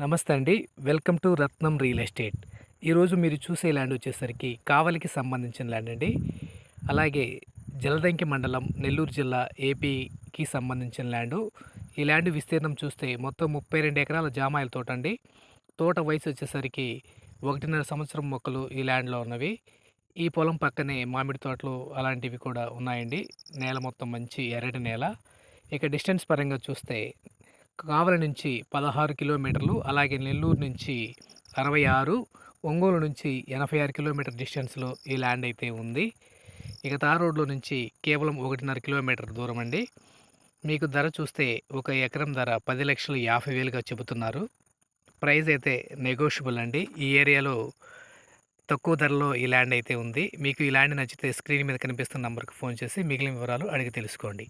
నమస్తే అండి. Welcome to Ratnam real estate. ఈరోజు మీరు చూసే ల్యాండ్ వచ్చేసరికి కావలికి సంబంధించిన ల్యాండ్ అండి. అలాగే జలదంకి మండలం నెల్లూరు జిల్లా ఏపీకి సంబంధించిన ల్యాండ్. ఈ ల్యాండ్ విస్తీర్ణం చూస్తే మొత్తం ముప్పై రెండు ఎకరాల జామాయిల తోట అండి. తోట వయసు వచ్చేసరికి ఒకటిన్నర సంవత్సరం మొక్కలు ఈ ల్యాండ్లో ఉన్నవి. ఈ పొలం పక్కనే మామిడి తోటలు అలాంటివి కూడా ఉన్నాయండి. నేల మొత్తం మంచి ఎర్రటి నేల. ఇక డిస్టెన్స్ పరంగా చూస్తే కావలి నుంచి పదహారు కిలోమీటర్లు అలాగే నెల్లూరు నుంచి అరవై ఆరు ఒంగోలు నుంచి ఎనభై ఆరు కిలోమీటర్ డిస్టెన్స్లో ఈ ల్యాండ్ అయితే ఉంది. ఇక తార్ రోడ్లో నుంచి కేవలం ఒకటిన్నర కిలోమీటర్ దూరం అండి. మీకు ధర చూస్తే ఒక ఎకరం ధర పది లక్షలు యాభై వేలుగా చెబుతున్నారు. ప్రైస్ అయితే నెగోషియబుల్ అండి. ఈ ఏరియాలో తక్కువ ధరలో ఈ ల్యాండ్ అయితే ఉంది. మీకు ఈ ల్యాండ్ నచ్చితే స్క్రీన్ మీద కనిపిస్తున్న నంబర్కి ఫోన్ చేసి మిగిలిన వివరాలు అడిగి తెలుసుకోండి.